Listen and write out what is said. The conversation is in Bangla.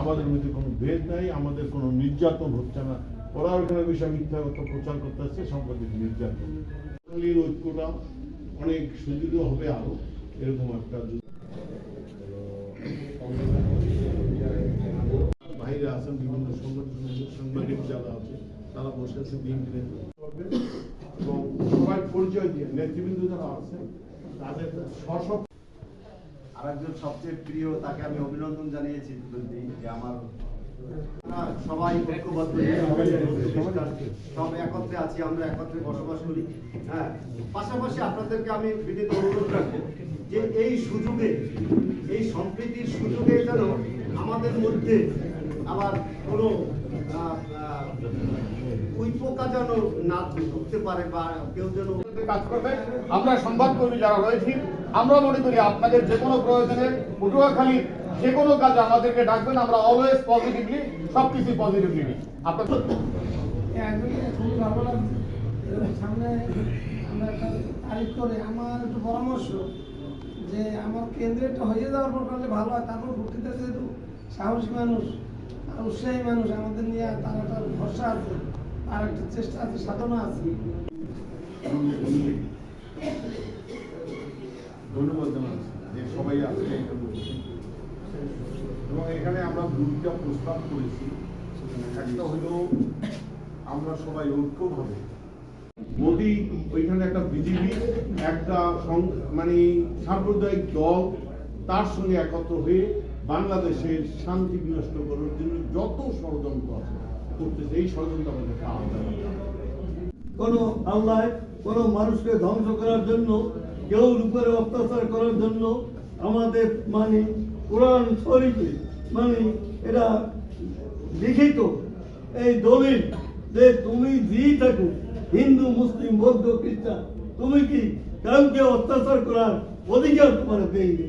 আমাদের মধ্যে কোনো ভেদ নাই, আমাদের কোনো নির্যাতন হচ্ছে না। ওরা ওইখানে বিষয় মিথ্যা কথা প্রচার করতে আসছে, সাংবাদিক নির্যাতন। ঐক্যটা অনেক সুদৃঢ় হবে আরও, এরকম একটা। বাইরে আছেন বিভিন্ন সাংবাদিক যারা আছে, তারা বসে আছে বিএনপি করবে এবং সবাই পরিচয় দিয়ে, নেতৃবৃন্দ যারা আছেন তাদের স্ব আরেকজন সবচেয়ে প্রিয়, তাকে আমি অভিনন্দন জানিয়েছি যে আমার সবাই ঐক্যবদ্ধ সব একত্রে আছি, আমরা একত্রে বসবাস করি। হ্যাঁ পাশাপাশি আপনাদেরকে আমি বিনীত অনুরোধ রাখব যে এই সুযোগে, এই সম্প্রীতির সুযোগে যেন আমাদের মধ্যে আবার কোনো আহ, আহ, যেন না ঢুকতে পারে বা কেউ যেন কাজ করবে। আমরা সংবাদকর্মী যারা রয়েছি আমরা মনে করি আপনাদের যে কোনো প্রয়োজনে পটুয়াখালী যে কোনো কাজে আমাদেরকে ডাকবেন আমরা অলওয়েজ পজিটিভলি সব কিছু পজিটিভলি নিই এরকম সামনে আমরা একটা তারিখ করে আমার একটু পরামর্শ যে আমার কেন্দ্রে হয়ে যাওয়ার পর করলে ভালো হয়। তারপর ভর্তিতে যেহেতু সাহসী মানুষ আর উৎসাহী মানুষ আমাদের নিয়ে তার ভরসা আছে। তার একটা চেষ্টা আছে, সাধনা আছে। ধন্যবাদ যে সবাই এখানে এবং এখানে আমরা প্রস্তাব করেছি। একটা আমরা সবাই ঐক্যভাবে। মোদি ওইখানে একটা বিজেপি, একটা মানে সাম্প্রদায়িক দল, তার সঙ্গে একত্র হয়ে বাংলাদেশের শান্তি বিনষ্ট করার জন্য যত ষড়যন্ত্র আছে করতেছে, এই ষড়যন্ত্র আমাদের আল্লাহ মানুষকে ধ্বংস করার জন্য, কেউ উপরে অত্যাচার করার জন্য আমাদের মানে কোরআন শরীফে মানে এটা লিখিত এই দলিল যে তুমি থাকো হিন্দু, মুসলিম, বৌদ্ধ, খ্রিস্টান, তুমি কি কাউকে অত্যাচার করার অধিকার তোমার দেয়নি?